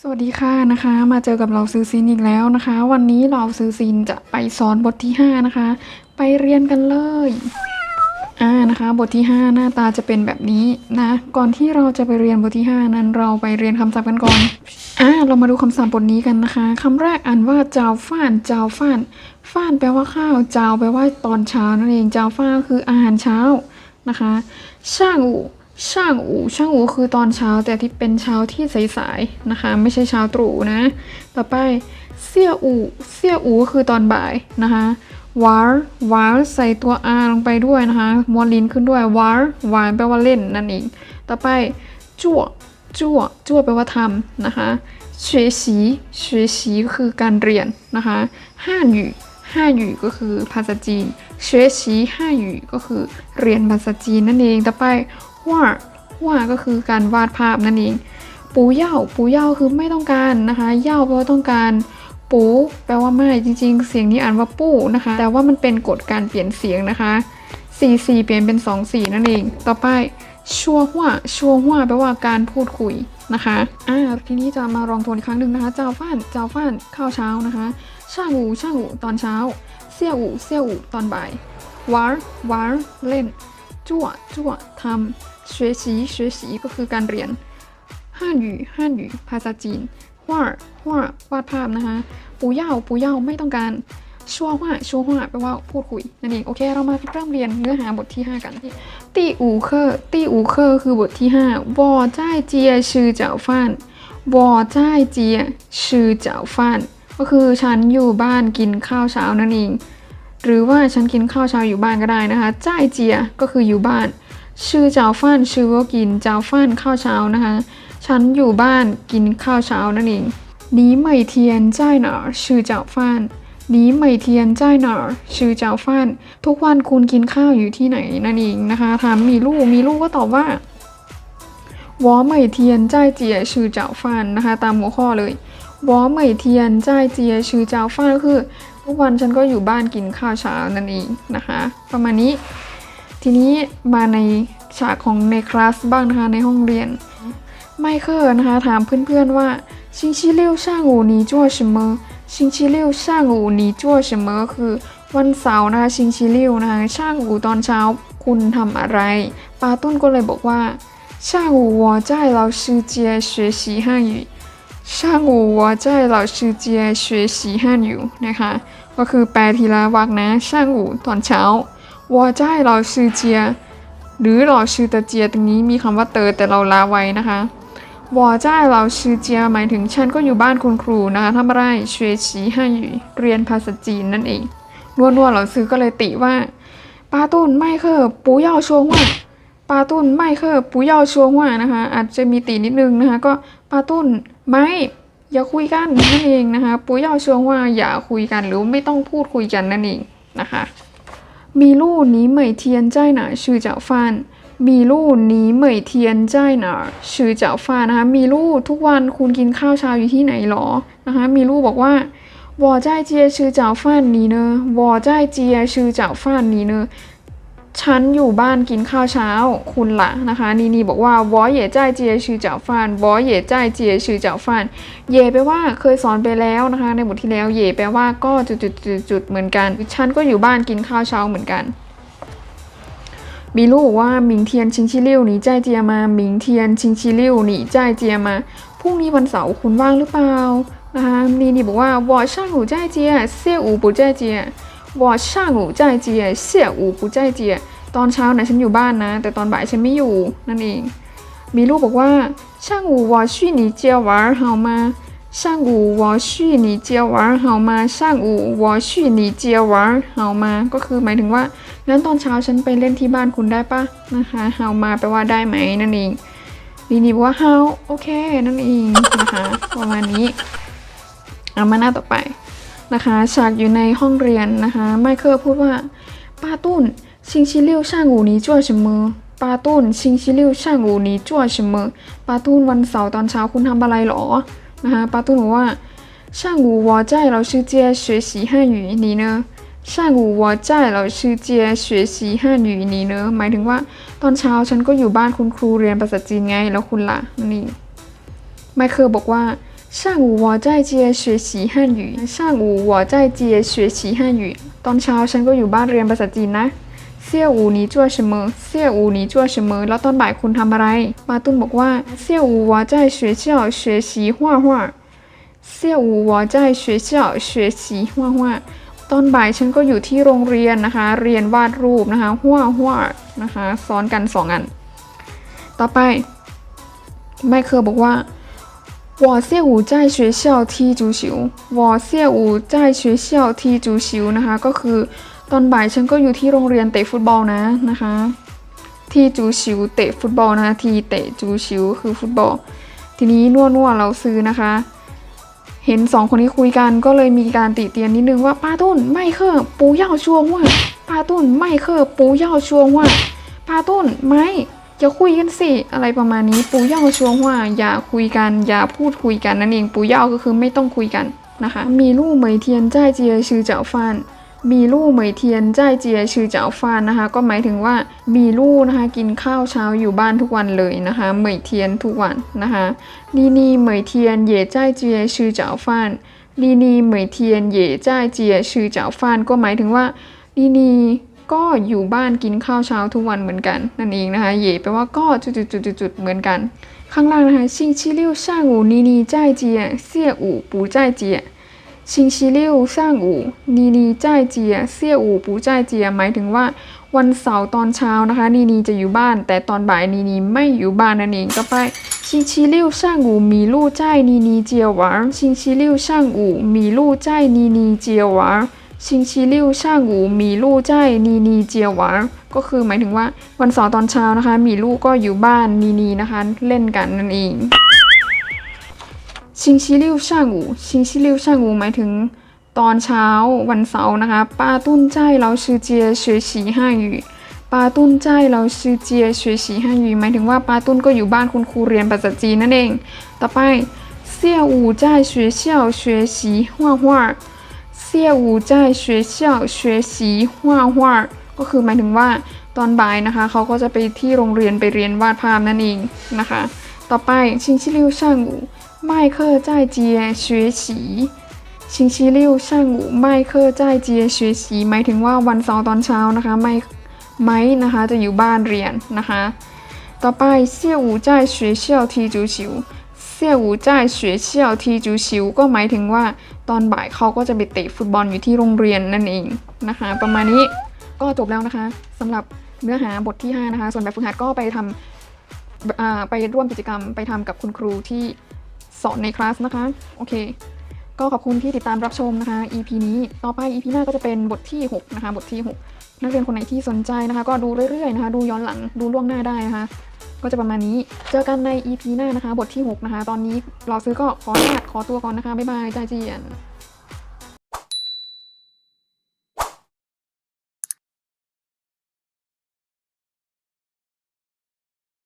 สวัสดีค่ะนะคะ มาเจอกับเราซื้อซินอีกแล้วนะคะ วันนี้เราซื้อซินจะไปสอนบทที่ 5 นะคะ ไปเรียนกันเลยอ่านะคะ บทที่ 5 หน้าตาจะเป็นแบบนี้นะ ก่อนที่เราจะไปเรียนบทที่ 5 นั้นเราไปเรียนคำศัพท์กันก่อนอ่าเรามาดูคำศัพท์บทนี้กันนะคะคำแรกอ่านว่าเจ้าฟ้านเจ้าฟ้านฟ้านแปลว่าข้าวเจ้าแปลว่าตอนเช้านั่นเองเจ้าฟ้านคืออาหารเช้านะคะช่างอู่ ช่างอูช่างอูคือตอนเช้าแต่ที่เป็นเช้าที่สายๆนะคะ ไม่ใช่เช้าตรู่นะ ต่อไปเสี่ยอูเสี่ยอูคือตอนบ่ายนะคะวาร์วาร์ใส่ตัว R ลงไปด้วยนะคะมวลลิ้นขึ้นด้วยวาร์วาร์แปลว่าเล่นนั่นเอง ต่อไปจั่วจั่วจั่วแปลว่าทำนะคะเฉยสีเฉยสีก็คือการเรียนนะคะห้าหยู่ห้าหยู่ก็คือภาษาจีนเฉยสีห้าหยู่ก็คือเรียนภาษาจีนนั่นเอง ต่อไป ว่าว่าก็คือการวาดภาพนั่นเอง ปูเย่าปูเย่าคือไม่ต้องการนะคะเย่าแปลว่าต้องการ ปูแปลว่าไม่จริง ๆ เสียงนี้อ่านว่าปู้นะคะ แต่ว่ามันเป็นกฎการเปลี่ยนเสียงนะคะสี่สี่เปลี่ยนเป็นสองสี่นั่นเอง ต่อไปชัวว่าชัวว่าแปลว่าการพูดคุยนะคะอ่าทีนี้จะมาลองทวนอีกครั้งหนึ่งนะคะ เจ้าฟ้านเจ้าฟ้านข้าวเช้านะคะช่างอูช่างอูตอนเช้า เสี่ยอูเสี่ยอูตอนบ่ายวาร์วาร์เล่น จั่วจั่วทำ学习学习ก็คือการเรียนฮั่นหยูฮั่นหยูภาษาจีนว่าว่าวาดภาพนะคะปูเย่าปูเย่าไม่ต้องการชัวว่าชัวว่าแปลว่าพูดคุยนั่นเองโอเค เรามาเริ่มเรียนเนื้อหาบทที่ 5 กันตีอูเคอร์ตีอูเคอร์คือบทที่5วอจ่ายเจียชื่อเจ้าฟ้านวอจ่ายเจียชื่อเจ้าฟ้านก็คือฉันอยู่บ้านกินข้าวเช้านั่นเอง หรือว่าฉันกินข้าวเช้าอยู่บ้านก็ได้นะคะจ่ายเจียก็คืออยู่บ้าน ชื่อเจ้าฟ้านชื่อว่ากินเจ้าฟ้านข้าวเช้านะคะ ฉันอยู่บ้านกินข้าวเช้านั่นเองนี้ไม่เทียนจ่ายหนอชื่อเจ้าฟ้านนี้ไม่เทียนจ่ายหนอชื่อเจ้าฟ้าน ทุกวันคุณกินข้าวอยู่ที่ไหนนั่นเองนะคะถามมีลูกมีลูกก็ตอบว่าวอไม่เทียนจ่ายเจียชื่อเจ้าฟ้านนะคะ ตามหัวข้อเลยวอไม่เทียนจ่ายเจียชื่อเจ้าฟ้านก็คือ ทุกวันฉันก็อยู่บ้านกินข้าวเช้านั่นเองนะคะ ประมาณนี้ ทีนี้มาในฉากของในคลาสบ้างนะคะในห้องเรียน ไมเคิลนะคะถามเพื่อนๆว่า星期六上午你做什么星期六上午你做什么คือวันเสาร์นะคะชิงชิลิวนะคะช่างอูตอนเช้าคุณทำอะไรปาตุ้นก็เลยบอกว่า下午我在老师节学习汉语 ช่างอูวอเจ้เหาชื่อเจียเวยสีฮั่นอยู่นะคะ ก็คือแปลทีละวักนะช่างอูตอนเช้าวอเจ้เหล่าชื่อเจีย หรือเราชื่อตะเจียตรงนี้มีคำว่าเตอแต่เราลาไว้นะคะวอเจ้เหล่าชื่อเจียหมายถึงฉันก็อยู่บ้านคุณครูนะคะทำไรเวยสีฮั่นอยู่เรียนภาษาจีนนั่นเองล้วนๆเราซื้อก็เลยติว่าปาตุนไม่เคอปูย่าชวงว่าปาตุนไม่เคอปูย่าชวงว่านะคะ อาจจะมีตีนิดนึงนะคะก็ปาตุ้น ไม่อย่าคุยกันนั่นเองนะคะปุ้ยเอาช่วงว่าอย่าคุยกันหรือไม่ต้องพูดคุยกันนั่นเองนะคะมีลู่หนีเหมยเทียนใจหนาชื่อเจ้าฟานมีลู่หนีเหมยเทียนใจหนาชื่อเจ้าฟานนะคะมีลู่ทุกวันคุณกินข้าวเช้าอยู่ที่ไหนหรอนะคะมีลู่บอกว่าวอใจเจียชื่อเจ้าฟานนีเนอวอใจเจียชื่อเจ้าฟานนีเนอ ฉันอยู่บ้านกินข้าวเช้าคุณละนะคะ นีนีบอกว่าวอเย่จ้ายเจียชื่อเจ้าฟานวอเย่จ้ายเจียชื่อเจ้าฟานเย่แปลว่าเคยสอนไปแล้วนะคะ ในบทที่แล้วเย่แปลว่าก็จุดๆๆเหมือนกันฉันก็อยู่บ้านกินข้าวเช้าเหมือนกันมีลูบกว่าหมิงเทียนชิงชิลิ่วหนีใจเจียมาหมิงเทียนชิงชิลิ่วหนีใจเจียมาพรุ่งนี้วันเสาร์คุณว่างหรือเปล่านะคะนีนีบอกว่าวอช่างหูใจเจียเซี่ยอูปูใจเจีย 我上午在接下午不在接ตอนเช้านะฉันอยู่บ้านนะ แต่ตอนบ่ายฉันไม่อยู่นั่นเอง มีลูกบอกว่า上午我去你家玩好吗上午我去你家玩好吗上午我去你家玩好吗ก็คือหมายถึงว่า งั้นตอนเช้าฉันไปเล่นที่บ้านคุณได้ปะนะคะเฮามาแปลว่าได้ไหมนั่นเองลีนี่บอกว่าเฮาโอเคนั่นเองนะคะประมาณนี้เอามาหน้าต่อไป นะคะ ฉากอยู่ในห้องเรียนนะคะไมเคิลพูดว่าป้าตุ้นชิงชิเลี้ยวช่างอูนี้จ้ว什么ป้าตุ้นชิงชิเลี้ยวช่างอูนี้จ้ว什么ป้าตุ้นวันเสาร์ตอนเช้าคุณทำอะไรหรอนะคะป้าตุ้นบอกว่า上午我在老师家学习汉语你呢上午我在老师家学习汉语你呢หมายถึงว่าตอนเช้าฉันก็อยู่บ้านคุณครูเรียนภาษาจีนไงแล้วคุณล่ะนั่นเองไมเคิลบอกว่า 上午我在街学习汉语上午我在街学习汉语ตอนเช้าฉันก็อยู่บ้านเรียนภาษาจีนนะเสี่ยอู你做什么เสี่ยอู你做什么แล้วตอนบ่ายคุณทำอะไรปาตุนบอกว่าเสี่ยอู我在学校学习画画เสี่ยอู我在学校学习画画ตอนบ่ายฉันก็อยู่ที่โรงเรียนนะคะ เรียนวาดรูปนะคะหัวหัวนะคะซ้อนกันสองอัน ต่อไปไมเคิลบอกว่า วเซี่ยอูใจเชี่ยเซี่ยวที่จูชิวเซี่ยอูใจเชี่ยวทีจูชิวนะคะ ก็คือตอนบ่ายฉันก็อยู่ที่โรงเรียนเตะฟุตบอลนะนะคะ ทีจูชิวเตะฟุตบอลนะคะทีเตะจูชิวคือฟุตบอล ทีนี้นัวนัวเราซื้อนะคะ เห็นสองคนนี้คุยกันก็เลยมีการติเตียนนิดนึงว่าป้าตุ้นไม่เคอปูย่าชัวว่าป้าตุ้นไม่เคอปูย่าชัวว่าป้าตุ้นไม่ อย่าคุยกันสิอะไรประมาณนี้ปูเย่าชัวว่าอย่าคุยกันอย่าพูดคุยกันนั่นเองปูเย่าก็คือไม่ต้องคุยกันนะคะ มีลู่เหมยเทียนใจเจียชื่อเจ้าฟานมีลู่เหมยเทียนใจเจียชื่อเจ้าฟานนะคะ ก็หมายถึงว่ามีลู่นะคะ กินข้าวเช้าอยู่บ้านทุกวันเลยนะคะเหมยเทียนทุกวันนะคะนี่นี่เหมยเทียนเย่ใจเจียชื่อเจ้าฟานนี่นี่เหมยเทียนเย่ใจเจียชื่อเจ้าฟานก็หมายถึงว่านี่นี่ ก็อยู่บ้านกินข้าวเช้าทุกวันเหมือนกัน นั่นเองนะคะเย่แปลว่าก็จุดๆๆเหมือนกัน ข้างล่างนะคะชิงชิลิวช่างอูนีนีจ่ายเจียเสี่ยอู่ปูจ่ายเจียชิงชิลิวช่างอูนีนีจ่ายเจียเสี่ยอู่ปูจ่ายเจียหมายถึงว่าวันเสาร์ตอนเช้านะคะนีนีจะอยู่บ้าน แต่ตอนบ่ายนีนีไม่อยู่บ้านนั่นเองก็ไปชิงชิลิวช่างอูมีลู่จ่ายนีนีเจียหวันชิงชิลิวช่างอูมีลู่จ่ายนีนีเจียหวาน ชิงชีริ่วช่างหูมีลู่ใจนีนีเจียวหวาก็คือหมายถึงว่าวันเสาร์ตอนเช้านะคะ มีลู่ก็อยู่บ้านนีนีนะคะ เล่นกันนั่นเอง ชิงชีริ่วช่างหูชิงชีริ่วช่างหูหมายถึงตอนเช้าวันเสาร์นะคะป้าตุ้นใจเราชื่อเจียเฉยฉีห้าอยู่ป้าตุ้นใจเราชื่อเจียเฉยฉีห้าอยู่หมายถึงว่าป้าตุ้นก็อยู่บ้านคุณครูเรียนภาษาจีนนั่นเอง ต่อไปเสี่ยวอูใจเฉยเฉียวเฉยฉีหัวหัว เซี่ยวูใจเฉวยเชี่ยวเฉวยสีหัวหัวก็คือหมายถึงว่าตอนบ่ายนะคะ เขาก็จะไปที่โรงเรียนไปเรียนวาดภาพนั่นเองนะคะ ต่อไปชิงชิลิวช่างอูไม่เคยใจเจียเฉวยสีชิงชิลิวช่างอูไม่เคยใจเจียเฉวยสีหมายถึงว่าวันเสาร์ตอนเช้านะคะไม่ไม่นะคะจะอยู่บ้านเรียนนะคะ ต่อไปเซี่ยอูใจเฉวยเชี่ยวทีจูฉิว เสี่ยหูจ่ายเฉวยเชี่ยวทีจูชิวก็หมายถึงว่าตอนบ่ายเขาก็จะไปเตะฟุตบอลอยู่ที่โรงเรียนนั่นเองนะคะ ประมาณนี้ก็จบแล้วนะคะ สำหรับเนื้อหาบทที่ 5 นะคะ ส่วนแบบฝึกหัดก็ไปทำไปร่วมกิจกรรมไปทำกับคุณครูที่สอนในคลาสนะคะ โอเค ก็ขอบคุณที่ติดตามรับชมนะคะ EP นี้ต่อไป EP หน้าก็จะเป็นบทที่ 6 นะคะ บทที่ 6 นักเรียนคนไหนที่สนใจนะคะ ก็ดูเรื่อยๆนะคะ ดูย้อนหลังดูล่วงหน้าได้นะคะ ก็จะประมาณนี้ เจอกันใน EP หน้านะคะ บทที่ 6 นะคะ ตอนนี้เราซื้อก็ขออนุญาตขอตัวก่อนนะคะ บ๊ายบายใจาเจียน